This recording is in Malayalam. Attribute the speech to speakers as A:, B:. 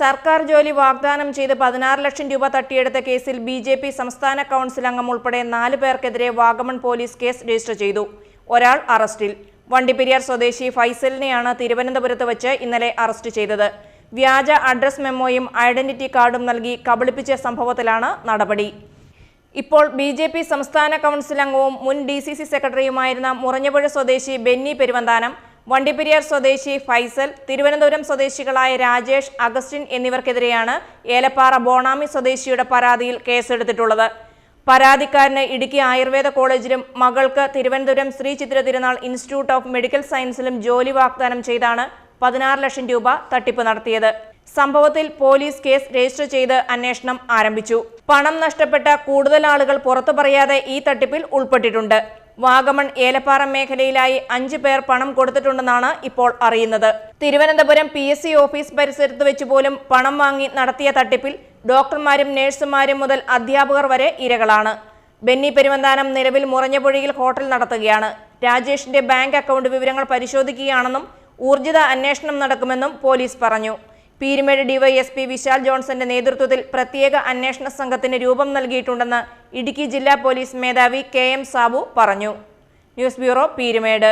A: സർക്കാർ ജോലി വാഗ്ദാനം ചെയ്ത് പതിനാറ് ലക്ഷം രൂപ തട്ടിയെടുത്ത കേസിൽ ബി ജെ പി സംസ്ഥാന കൗൺസിൽ അംഗം ഉൾപ്പെടെ നാല് പേർക്കെതിരെ വാഗമൺ പോലീസ് കേസ് രജിസ്റ്റർ ചെയ്തു. ഒരാൾ അറസ്റ്റിൽ. വണ്ടിപ്പെരിയാർ സ്വദേശി ഫൈസലിനെയാണ് തിരുവനന്തപുരത്ത് വെച്ച് ഇന്നലെ അറസ്റ്റ് ചെയ്തത്. വ്യാജ അഡ്രസ് മെമ്മോയും ഐഡന്റിറ്റി കാർഡും നൽകി കബളിപ്പിച്ച സംഭവത്തിലാണ് നടപടി. ഇപ്പോൾ ബി ജെ പി സംസ്ഥാന കൗൺസിൽ അംഗവും മുൻ ഡി സി സി സെക്രട്ടറിയുമായിരുന്ന മുറഞ്ഞപുഴ സ്വദേശി ബെന്നി പെരുവന്താനം വണ്ടിപ്പെരിയാർ സ്വദേശി ഫൈസൽ തിരുവനന്തപുരം സ്വദേശികളായ രാജേഷ് അഗസ്റ്റിൻ എന്നിവർക്കെതിരെയാണ് ഏലപ്പാറ ബോണാമി സ്വദേശിയുടെ പരാതിയിൽ കേസെടുത്തിട്ടുള്ളത്. പരാതിക്കാരന് ഇടുക്കി ആയുർവേദ കോളേജിലും മകൾക്ക് തിരുവനന്തപുരം ശ്രീ ചിത്ര തിരുനാൾ ഇൻസ്റ്റിറ്റ്യൂട്ട് ഓഫ് മെഡിക്കൽ സയൻസിലും ജോലി വാഗ്ദാനം ചെയ്താണ് പതിനാറ് ലക്ഷം രൂപ തട്ടിപ്പ് നടത്തിയത്. സംഭവത്തിൽ പോലീസ് കേസ് രജിസ്റ്റർ ചെയ്ത് അന്വേഷണം ആരംഭിച്ചു. പണം നഷ്ടപ്പെട്ട കൂടുതൽ ആളുകൾ പുറത്തു പറയാതെ ഈ തട്ടിപ്പിൽ ഉൾപ്പെട്ടിട്ടുണ്ട്. വാഗമൺ ഏലപ്പാറ മേഖലയിലായി അഞ്ചു പേർ പണം കൊടുത്തിട്ടുണ്ടെന്നാണ് ഇപ്പോൾ അറിയുന്നത്. Thiruvananthapuram P S C office പരിസരത്ത് വെച്ച് പോലും പണം വാങ്ങി നടത്തിയ തട്ടിപ്പിൽ ഡോക്ടർമാരും നഴ്സുമാരും മുതൽ അധ്യാപകർ വരെ ഇരകളാണ്. ബെന്നി പെരുവന്താനം നിലവിൽ മുറഞ്ഞപുഴയിൽ ഹോട്ടൽ നടത്തുകയാണ്. രാജേഷിന്റെ ബാങ്ക് അക്കൗണ്ട് വിവരങ്ങൾ പരിശോധിക്കുകയാണെന്നും ഊർജിത അന്വേഷണം നടക്കുമെന്നും പോലീസ് പറഞ്ഞു. പീരുമേട് ഡിവൈഎസ്പി വിശാൽ ജോൺസന്റെ നേതൃത്വത്തിൽ പ്രത്യേക അന്വേഷണ സംഘത്തിന് രൂപം നൽകിയിട്ടുണ്ടെന്ന് ഇടുക്കി ജില്ലാ പോലീസ് മേധാവി കെ എം സാബു പറഞ്ഞു. News bureau Peermade.